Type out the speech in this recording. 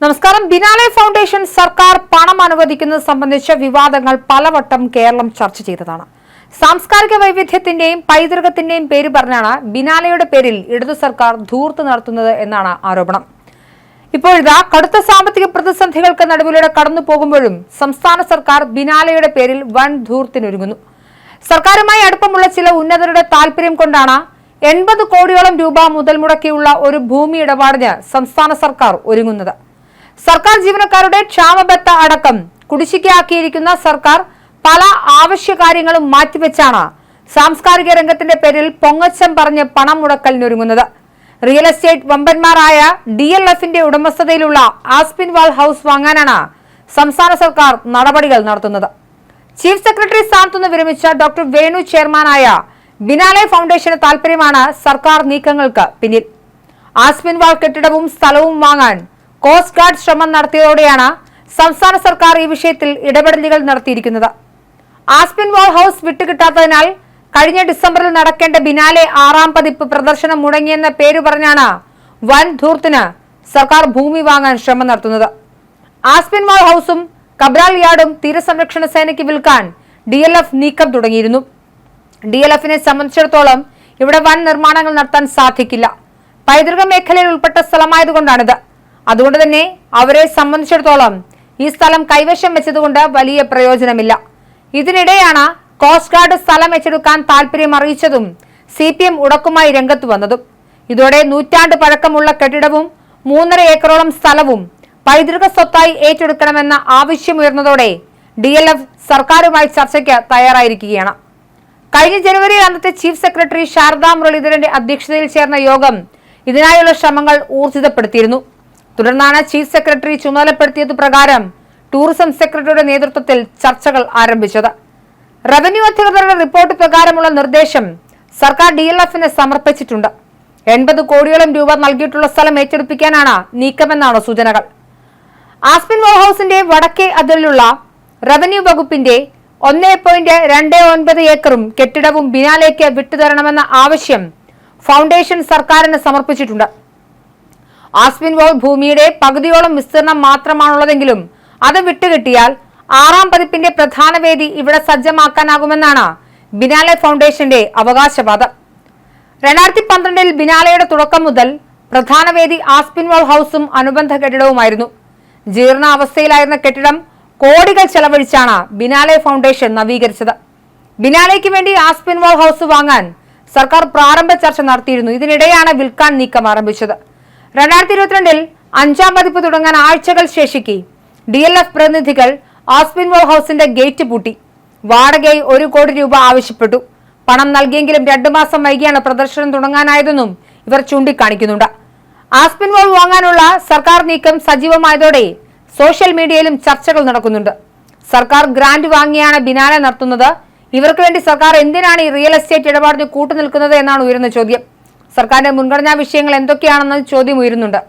നമസ്കാരം. Biennale foundation സർക്കാർ പണം അനുവദിക്കുന്നത് സംബന്ധിച്ച വിവാദങ്ങൾ പലവട്ടം കേരളം ചർച്ച ചെയ്തതാണ്. സാംസ്കാരിക വൈവിധ്യത്തിന്റെയും പൈതൃകത്തിന്റെയും പേര് പറഞ്ഞാണ് ബിനാലയുടെ പേരിൽ ഇടതു സർക്കാർ ധൂർത്ത് നടത്തുന്നത് എന്നാണ് ആരോപണം. ഇപ്പോഴിതാ കടുത്ത സാമ്പത്തിക പ്രതിസന്ധികൾക്ക് നടുവിലൂടെ കടന്നു പോകുമ്പോഴും സംസ്ഥാന സർക്കാർ ബിനാലയുടെ പേരിൽ വൻ ധൂർത്തിനൊരുങ്ങുന്നു. സർക്കാരുമായി അടുപ്പമുള്ള ചില ഉന്നതരുടെ താൽപര്യം കൊണ്ടാണ് എൺപത് കോടിയോളം രൂപ മുതൽ മുടക്കിയുള്ള ഒരു ഭൂമി ഇടപാടിന് സംസ്ഥാന സർക്കാർ ഒരുങ്ങുന്നത്. സർക്കാർ ജീവനക്കാരുടെ ക്ഷാമബത്ത അടക്കം കുടിശ്ശികയാക്കിയിരിക്കുന്ന സർക്കാർ പല ആവശ്യ ആവശ്യകാര്യങ്ങളും മാറ്റിവെച്ചാണ് സാംസ്കാരിക രംഗത്തിന്റെ പേരിൽ പൊങ്ങച്ചം പറഞ്ഞ് പണം മുടക്കലിനൊരുങ്ങുന്നത്. റിയൽ എസ്റ്റേറ്റ് വമ്പന്മാരായ ഡി എൽ എഫിന്റെ ഉടമസ്ഥതയിലുള്ള ആസ്പിൻവാൾ ഹൌസ് വാങ്ങാനാണ് സംസ്ഥാന സർക്കാർ നടപടികൾ നടത്തുന്നത്. ചീഫ് സെക്രട്ടറി സ്ഥാനത്തുനിന്ന് വിരമിച്ച ഡോക്ടർ വേണു ചെയർമാനായ ബിനാലെ ഫൗണ്ടേഷന് താൽപര്യമാണ് സർക്കാർ നീക്കങ്ങൾക്ക് പിന്നിൽ. ആസ്പിൻവാൾ കെട്ടിടവും സ്ഥലവും വാങ്ങാൻ കോസ്റ്റ് ഗാർഡ് ശ്രമം നടത്തിയതോടെയാണ് സംസ്ഥാന സർക്കാർ ഈ വിഷയത്തിൽ ഇടപെടലുകൾ നടത്തിയിരിക്കുന്നത്. ആസ്പിൻ വാൾ ഹൌസ് വിട്ടുകിട്ടാത്തതിനാൽ കഴിഞ്ഞ ഡിസംബറിൽ നടക്കേണ്ട ബിനാലെ ആറാം പതിപ്പ് പ്രദർശനം മുടങ്ങിയെന്ന പേര് പറഞ്ഞാണ് വൻ ധൂർത്തിന് സർക്കാർ ഭൂമി വാങ്ങാൻ ശ്രമം നടത്തുന്നത്. ആസ്പിൻ വാൾ ഹൌസും കബ്രാൽ യാർഡും തീരസംരക്ഷണ സേനയ്ക്ക് വിൽക്കാൻ ഡി നീക്കം തുടങ്ങിയിരുന്നു. ഡി എൽ എഫിനെ സംബന്ധിച്ചിടത്തോളം ഇവിടെ വൻ നിർമ്മാണങ്ങൾ നടത്താൻ സാധിക്കില്ല. പൈതൃക മേഖലയിൽ ഉൾപ്പെട്ട സ്ഥലമായതുകൊണ്ടാണിത്. അതുകൊണ്ട് തന്നെ അവരെ സംബന്ധിച്ചിടത്തോളം ഈ സ്ഥലം കൈവശം വെച്ചതുകൊണ്ട് വലിയ പ്രയോജനമില്ല. ഇതിനിടെയാണ് കോസ്റ്റ് ഗാർഡ് സ്ഥലം ഏറ്റെടുക്കാൻ താല്പര്യം അറിയിച്ചതും സി പി എം ഉടക്കുമായി രംഗത്ത് വന്നതും. ഇതോടെ നൂറ്റാണ്ട് പഴക്കമുള്ള കെട്ടിടവും മൂന്നര ഏക്കറോളം സ്ഥലവും പൈതൃക സ്വത്തായി ഏറ്റെടുക്കണമെന്ന ആവശ്യമുയർന്നതോടെ ഡി എൽ എഫ് സർക്കാരുമായി ചർച്ചയ്ക്ക് തയ്യാറായിരിക്കുകയാണ്. കഴിഞ്ഞ ജനുവരിയിൽ അന്നത്തെ ചീഫ് സെക്രട്ടറി ശാരദാ മുരളീധരന്റെ അധ്യക്ഷതയിൽ ചേർന്ന യോഗം ഇതിനായുള്ള ശ്രമങ്ങൾ ഊർജിതപ്പെടുത്തിയിരുന്നു. തുടർന്നാണ് ചീഫ് സെക്രട്ടറി ചുമതലപ്പെടുത്തിയത് പ്രകാരം ടൂറിസം സെക്രട്ടറിയുടെ നേതൃത്വത്തിൽ ചർച്ചകൾ ആരംഭിച്ചത്. റവന്യൂ അധികൃതരുടെ റിപ്പോർട്ട് പ്രകാരമുള്ള നിർദ്ദേശം സർക്കാർ ഡി സമർപ്പിച്ചിട്ടുണ്ട്. എൺപത് കോടിയോളം രൂപ നൽകിയിട്ടുള്ള സ്ഥലം ഏറ്റെടുപ്പിക്കാനാണ് നീക്കമെന്നാണ് സൂചനകൾ. ആസ്പിൻ വോൾ ഹൗസിന്റെ വടക്കേ അതിലുള്ള റവന്യൂ വകുപ്പിന്റെ ഒന്നേ പോയിന്റ് രണ്ട് ഒൻപത് ഏക്കറും കെട്ടിടവും ബിനാലേക്ക് വിട്ടുതരണമെന്ന ആവശ്യം ഫൗണ്ടേഷൻ സർക്കാരിന് സമർപ്പിച്ചിട്ടുണ്ട്. ആസ്പിൻ വാൾ ഭൂമിയുടെ പകുതിയോളം വിസ്തീർണം മാത്രമാണുള്ളതെങ്കിലും അത് വിട്ടുകിട്ടിയാൽ ആറാം പതിപ്പിന്റെ പ്രധാന വേദി ഇവിടെ സജ്ജമാക്കാനാകുമെന്നാണ് ബിനാലെ ഫൗണ്ടേഷന്റെ അവകാശവാദം. രണ്ടായിരത്തി പന്ത്രണ്ടിൽ ബിനാലയുടെ തുടക്കം മുതൽ പ്രധാന വേദി ആസ്പിൻ വാൾ ഹൌസും അനുബന്ധ കെട്ടിടവുമായിരുന്നു. ജീർണാവസ്ഥയിലായിരുന്ന കെട്ടിടം കോടികൾ ചെലവഴിച്ചാണ് ബിനാലെ ഫൗണ്ടേഷൻ നവീകരിച്ചത്. ബിനാലയ്ക്ക് വേണ്ടി ആസ്പിൻ ഹൗസ് ഹൌസ് വാങ്ങാൻ സർക്കാർ പ്രാരംഭ ചർച്ച നടത്തിയിരുന്നു. ഇതിനിടെയാണ് വിൽക്കാൻ നീക്കം ആരംഭിച്ചത്. രണ്ടായിരത്തി ഇരുപത്തിരണ്ടിൽ അഞ്ചാം പതിപ്പ് തുടങ്ങാൻ ആഴ്ചകൾ ശേഷിക്കെ. ഡി എൽ എഫ് പ്രതിനിധികൾ ആസ്പിൻ ഹൗസിന്റെ ഗേറ്റ് പൂട്ടി. വാടകയായി ഒരു കോടി രൂപ ആവശ്യപ്പെട്ടു. പണം നൽകിയെങ്കിലും രണ്ടു മാസം വൈകിയാണ് പ്രദർശനം തുടങ്ങാനായതെന്നും ഇവർ ചൂണ്ടിക്കാണിക്കുന്നുണ്ട്. ആസ്പിൻ വാൾ വാങ്ങാനുള്ള സർക്കാർ നീക്കം സജീവമായതോടെ സോഷ്യൽ മീഡിയയിലും ചർച്ചകൾ നടക്കുന്നുണ്ട്. സർക്കാർ ഗ്രാന്റ് വാങ്ങിയാണ് ബിനാലെ നടത്തുന്നത്. ഇവർക്ക് വേണ്ടി സർക്കാർ എന്തിനാണ് ഈ റിയൽ എസ്റ്റേറ്റ് ഇടപാടിന് കൂട്ടുനിൽക്കുന്നത് എന്നാണ് ഉയരുന്ന ചോദ്യം. സർക്കാരിന്റെ മുൻഗണനാ വിഷയങ്ങൾ എന്തൊക്കെയാണെന്ന ചോദ്യം ഉയരുന്നുണ്ട്.